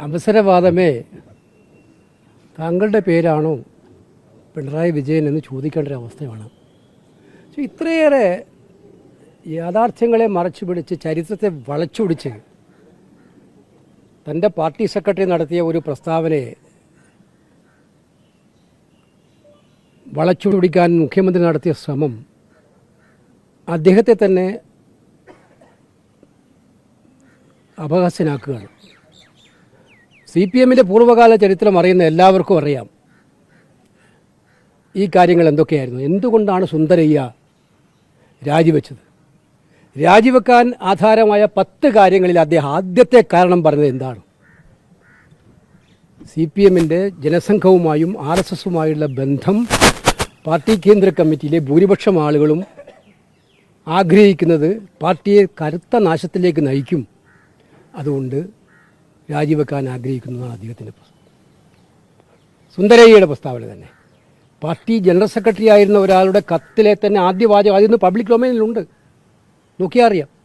അവസരവാദമേ താങ്കളുടെ പേരാണോ പിണറായി വിജയൻ എന്ന് ചോദിക്കേണ്ട ഒരു അവസ്ഥയാണ് പക്ഷേ ഇത്രയേറെ യാഥാർത്ഥ്യങ്ങളെ മറച്ചു പിടിച്ച് ചരിത്രത്തെ വളച്ചൊടിച്ച് തന്റെ പാർട്ടി സെക്രട്ടറി നടത്തിയ ഒരു പ്രസ്താവനയെ വളച്ചൊടിക്കാൻ മുഖ്യമന്ത്രി നടത്തിയ ശ്രമം അദ്ദേഹത്തെ തന്നെ അപഹാസ്യനാക്കുകയാണ്. സി പി എമ്മിന്റെ പൂർവകാല ചരിത്രം അറിയുന്ന എല്ലാവർക്കും അറിയാം. ഈ കാര്യങ്ങൾ എന്തൊക്കെയായിരുന്നു? എന്തുകൊണ്ടാണ് സുന്ദരയ്യ രാജിവെച്ചത്? രാജിവെക്കാൻ ആധാരമായ പത്ത് കാര്യങ്ങളിൽ അദ്ദേഹം ആദ്യത്തെ കാരണം പറഞ്ഞത് എന്താണ്? സി പി എമ്മിന്റെ ജനസംഘവുമായും ആർ എസ് എസുമായുള്ള ബന്ധം പാർട്ടി കേന്ദ്ര കമ്മിറ്റിയിലെ ഭൂരിപക്ഷം ആളുകളും ആഗ്രഹിക്കുന്നത് പാർട്ടിയെ കരുത്ത നാശത്തിലേക്ക് നയിക്കും. അതുകൊണ്ട് രാജിവെക്കാൻ ആഗ്രഹിക്കുന്നതാണ് അദ്ദേഹത്തിന്റെ സുന്ദരയ്യയുടെ പ്രസ്താവന തന്നെ. പാർട്ടി ജനറൽ സെക്രട്ടറി ആയിരുന്ന ഒരാളുടെ കത്തിലെ തന്നെ ആദ്യ വാചകം അതിന്ന് പബ്ലിക് ഡൊമൈനിലുണ്ട്. നോക്കിയാൽ അറിയാം.